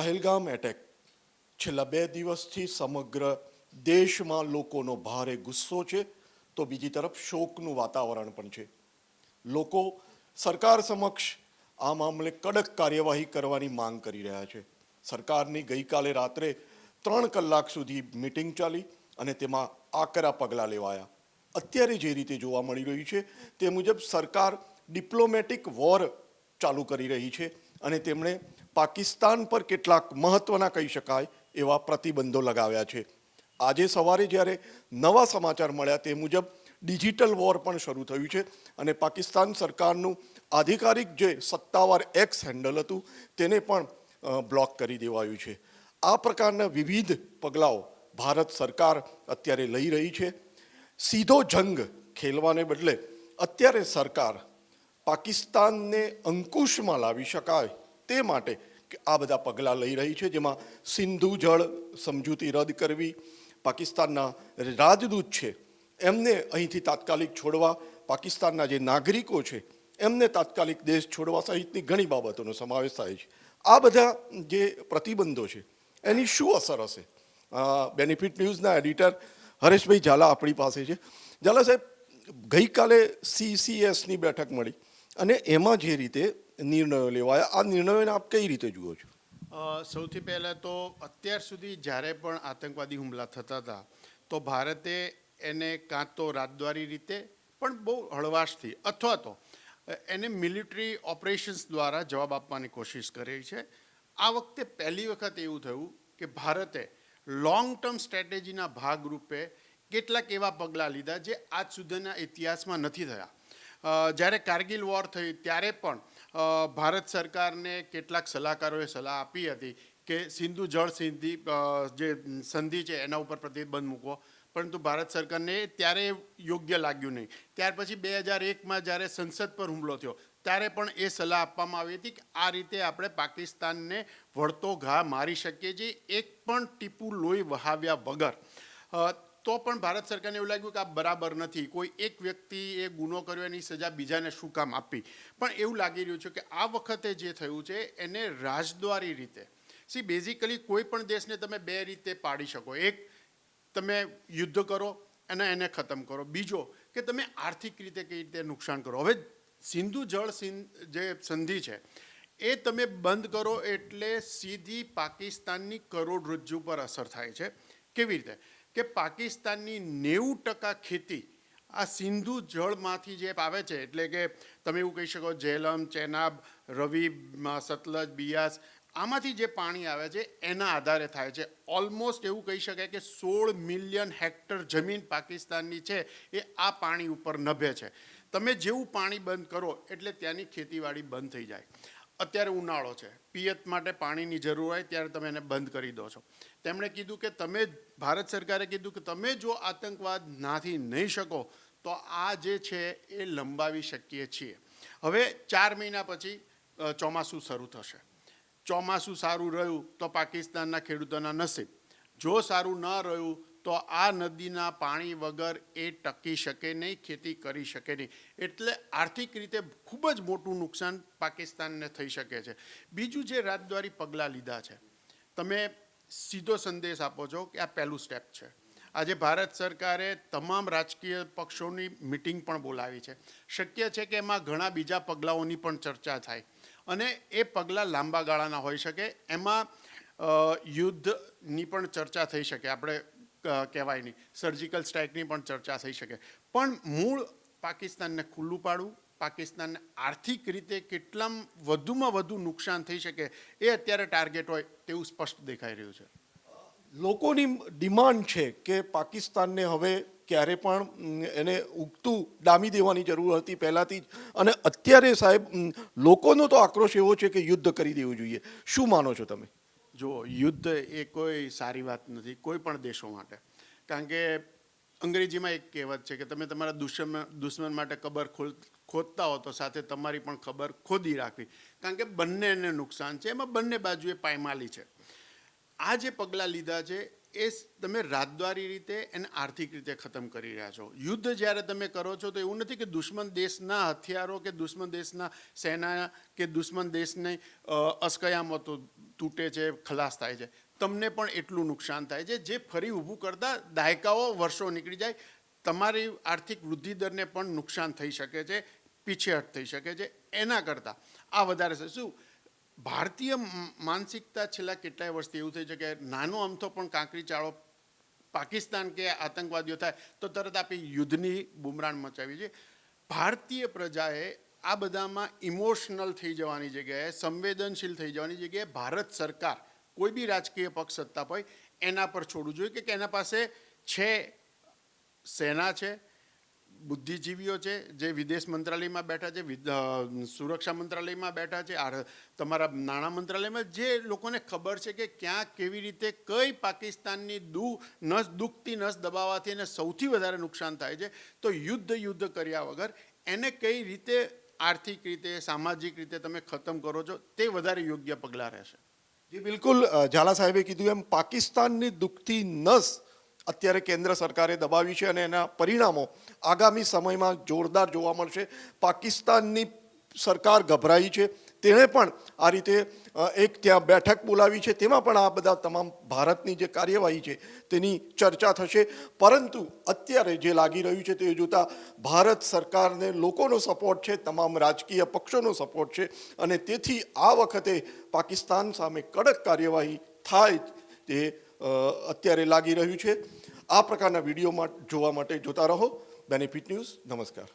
Pahalgam attack છેલ્લા બે દિવસથી સમગ્ર દેશમાં લોકોનો ભારે ગુસ્સો છે, તો બીજી તરફ શોકનું વાતાવરણ પણ છે. લોકો સરકાર સમક્ષ આ મામલે કડક કાર્યવાહી કરવાની માંગ કરી રહ્યા છે. સરકારની ગઈકાલે રાત્રે ત્રણ કલાક સુધી મિટિંગ ચાલી અને તેમાં આકરા પગલાં લેવાયા. અત્યારે જે રીતે જોવા મળી રહ્યું છે, તે મુજબ સરકાર ડિપ્લોમેટિક વોર ચાલુ કરી રહી છે. અને તેમણે પાકિસ્તાન પર કેટલાક મહત્ત્વના કહી શકાય એવા પ્રતિબંધો લગાવ્યા છે. આજે સવારે જ્યારે નવા સમાચાર મળ્યા તે મુજબ ડિજિટલ વોર પણ શરૂ થયું છે અને પાકિસ્તાન સરકારનું આધિકારિક જે સત્તાવાર એક્સ હેન્ડલ હતું તેને પણ બ્લોક કરી દેવાયું છે. આ પ્રકારના વિવિધ પગલાઓ ભારત સરકાર અત્યારે લઈ રહી છે. સીધો જંગ ખેલવાને બદલે અત્યારે સરકાર પાકિસ્તાનને અંકુશમાં લાવી શકાય તે માટે કે આ બધા પગલાં લઈ રહી છે, જેમાં સિંધુ જળ સમજૂતી રદ કરવી, પાકિસ્તાનના રાજદૂત છે, એમને અહીંથી તાત્કાલિક છોડવા, પાકિસ્તાનના જે નાગરિકો છે, એમને તાત્કાલિક દેશ છોડવા સહિતની ઘણી બાબતોનો સમાવેશ થાય છે. આ બધા જે પ્રતિબંધો છે, એની શું અસર હશે? બેનિફિટ ન્યૂઝના એડિટર હરેશભાઈ ઝાલા આપણી પાસે છે. ઝાલા સાહેબ, ગઈકાલે સીસીએસની બેઠક મળી. અને એમાં જે રીતે નિર્ણયો લેવાયા, આ નિર્ણયોને આપ કઈ રીતે જુઓ છો? સૌથી પહેલાં તો અત્યાર સુધી જ્યારે પણ આતંકવાદી હુમલા થતા હતા, તો ભારતે એને કાં તો રાજદ્વારી રીતે, પણ બહુ હળવાશથી, અથવા તો એને મિલિટરી ઓપરેશન્સ દ્વારા જવાબ આપવાની કોશિશ કરી છે. આ વખતે પહેલી વખત એવું થયું કે ભારતે લોંગ ટર્મ સ્ટ્રેટેજીના ભાગરૂપે કેટલાક એવા પગલાં લીધા જે આજ સુધીના ઇતિહાસમાં નથી થયા. જ્યારે કારગિલ વોર થઈ ત્યારે પણ ભારત સરકારને કેટલાક સલાહકારોએ સલાહ આપી હતી કે સિંધુ જળ સિંધી જે સંધિ છે એના ઉપર પ્રતિબંધ મૂકો પરંતુ ભારત સરકારને ત્યારે યોગ્ય લાગ્યું નહીં. ત્યાર પછી બે હજાર એકમાં જ્યારે સંસદ પર હુમલો થયો, ત્યારે પણ એ સલાહ આપવામાં આવી હતી કે આ રીતે આપણે પાકિસ્તાનને વળતો ઘા મારી શકીએ છીએ. એક પણ ટીપું લોહી વહાવ્યા વગર. તો પણ ભારત સરકારને એવું લાગ્યું કે આ બરાબર નથી. કોઈ એક વ્યક્તિએ ગુનો કર્યો, એની સજા બીજાને શું કામ આપી? પણ એવું લાગી રહ્યું છે કે આ વખતે જે થયું છે, એને રાજદ્વારી રીતે. સી બેઝિકલી કોઈ પણ દેશને તમે બે રીતે પાડી શકો. એક, તમે યુદ્ધ કરો અને એને ખતમ કરો. બીજો, કે તમે આર્થિક રીતે કઈ રીતે નુકસાન કરો. હવે સિંધુ જળ જે સંધિ છે, એ તમે બંધ કરો એટલે સીધી પાકિસ્તાનની કરોડરજ્જુ પર અસર થાય છે. કેવી રીતે? કે પાકિસ્તાનની નેવું ટકા ખેતી આ સિંધુ જળમાંથી જે આવે છે, એટલે કે તમે એવું કહી શકો, જેલમ, ચેનાબ, રવિ સતલજ, બિયાસ, આમાંથી જે પાણી આવે છે, એના આધારે થાય છે. ઓલમોસ્ટ એવું કહી શકાય કે સોળ મિલિયન હેક્ટર જમીન પાકિસ્તાનની છે, એ આ પાણી ઉપર નભે છે. તમે જેવું પાણી બંધ કરો, એટલે ત્યાંની ખેતીવાડી બંધ થઈ જાય. અત્યારે ઉનાળો છે. પિયત માટે પાણીની જરૂર હોય ત્યારે તમે એને બંધ કરી દો છો. તેમણે કીધું કે તમે ભારત સરકારે કીધું કે તમે જો આતંકવાદ નાથી નહીં શકો, તો આ જે છે એ લંબાવી શકીએ છીએ. હવે ચાર મહિના પછી ચોમાસું શરૂ થશે. ચોમાસું સારું રહ્યું તો પાકિસ્તાનના ખેડૂતોના નસીબ. જો સારું ન રહ્યું તો આ નદીના પાણી વગર એ ટકી શકે નહીં, ખેતી કરી શકે નહીં. એટલે આર્થિક રીતે ખૂબ જ મોટું નુકસાન પાકિસ્તાનને થઈ શકે છે. બીજું જે રાજદ્વારી પગલાં લીધા છે, તમે સીધો સંદેશ આપો છો કે આ પહેલું સ્ટેપ છે. આજે ભારત સરકારે તમામ રાજકીય પક્ષોની મિટિંગ પણ બોલાવી છે. શક્ય છે કે એમાં ઘણા બીજા પગલાઓની પણ ચર્ચા થાય. અને એ પગલાં લાંબા ગાળાના હોઈ શકે. એમાં યુદ્ધની પણ ચર્ચા થઈ શકે. આપણે કહેવાય નહીં. સર્જિકલ સ્ટ્રાઇકની પણ ચર્ચા થઈ શકે. પણ મૂળ પાકિસ્તાનને ખુલ્લું પાડવું, પાકિસ્તાનને આર્થિક રીતે કેટલા વધુમાં વધુ નુકસાન થઈ શકે એ અત્યારે ટાર્ગેટ હોય તેવું સ્પષ્ટ દેખાઈ રહ્યું છે. લોકોની ડિમાન્ડ છે કે પાકિસ્તાનને હવે ક્યારે પણ એને ઉગતું ડામી દેવાની જરૂર હતી પહેલાંથી જ. અને અત્યારે સાહેબ લોકોનો તો આક્રોશ એવો છે કે યુદ્ધ કરી દેવું જોઈએ. શું માનો છો તમે? જો યુદ્ધ એ કોઈ સારી વાત નથી, કોઈ પણ દેશો માટે. કારણ કે અંગ્રેજીમાં એક કહેવત છે કે તમે તમારા દુશ્મન દુશ્મન માટે કબર ખોલ, ખોદતા હો તો સાથે તમારી પણ ખબર ખોદી રાખવી. કારણ કે બંનેને નુકસાન છે, એમાં બંને બાજુએ પાયમાલી છે. આ જે પગલાં લીધા છે એ તમે રાજદ્વારી રીતે એને આર્થિક રીતે ખતમ કરી રહ્યા છો. યુદ્ધ જ્યારે તમે કરો છો તો એવું નથી કે દુશ્મન દેશના હથિયારો કે દુશ્મન દેશના સેના કે દુશ્મન દેશની અસ્કયામતો તૂટે છે, ખલાસ થાય છે. તમને પણ એટલું નુકસાન થાય છે. જે ફરી ઊભું કરતાં દાયકાઓ વર્ષો નીકળી જાય, તમારી આર્થિક વૃદ્ધિ દરને પણ નુકસાન થઈ શકે છે પીછેહટ થઈ શકે છે. એના કરતાં આ વધારે શું ભારતીય માનસિકતા છેલ્લા કેટલાય વર્ષથી એવું થઈ છે કે નાનો અમથો પણ કાંકરી ચાળો પાકિસ્તાન કે આતંકવાદીઓ થાય, તો તરત આપી યુદ્ધની બુમરાણ મચાવી છે. ભારતીય પ્રજાએ આ બધામાં ઇમોશનલ થઈ જવાની જગ્યાએ, સંવેદનશીલ થઈ જવાની જગ્યાએ ભારત સરકાર, કોઈ બી રાજકીય પક્ષ સત્તા હોય, એના પર છોડવું જોઈએ કે- કે એના પાસે છે, સેના છે બુદ્ધિજીવીઓ છે, જે વિદેશ મંત્રાલયમાં બેઠા છે સુરક્ષા મંત્રાલયમાં બેઠા છે તમારા નાણાં મંત્રાલયમાં, જે લોકોને ખબર છે કે ક્યાં કેવી રીતે કઈ પાકિસ્તાનની દુ, નસ દુખતી નસ દબાવવાથી એને સૌથી વધારે નુકસાન થાય છે, તો યુદ્ધ યુદ્ધ કર્યા વગર એને કઈ રીતે આર્થિક રીતે, સામાજિક રીતે તમે ખતમ કરો છો, તે વધારે યોગ્ય પગલાં રહેશે. જી, બિલકુલ ઝાલા સાહેબે કીધું એમ, પાકિસ્તાનની દુખતી નસ અત્યારે કેન્દ્ર સરકારે દબાવી છે અને એના પરિણામો આગામી સમયમાં જોરદાર જોવા મળશે. પાકિસ્તાનની સરકાર ગભરાઈ છે. તેણે પણ આ રીતે એક ત્યાં બેઠક બોલાવી છે. તેમાં પણ આ બધા તમામ ભારતની જે કાર્યવાહી છે તેની ચર્ચા થશે. પરંતુ અત્યારે જે લાગી રહ્યું છે તે જોતા ભારત સરકારને લોકોનો સપોર્ટ છે, તમામ રાજકીય પક્ષોનો સપોર્ટ છે અને તેથી આ વખતે પાકિસ્તાન સામે કડક કાર્યવાહી થાય તે અત્યારે લાગી રહ્યું છે. આ પ્રકારના વીડિયો જોવા માટે જોતા રહો. બેનિફિટ ન્યૂઝ નમસ્કાર.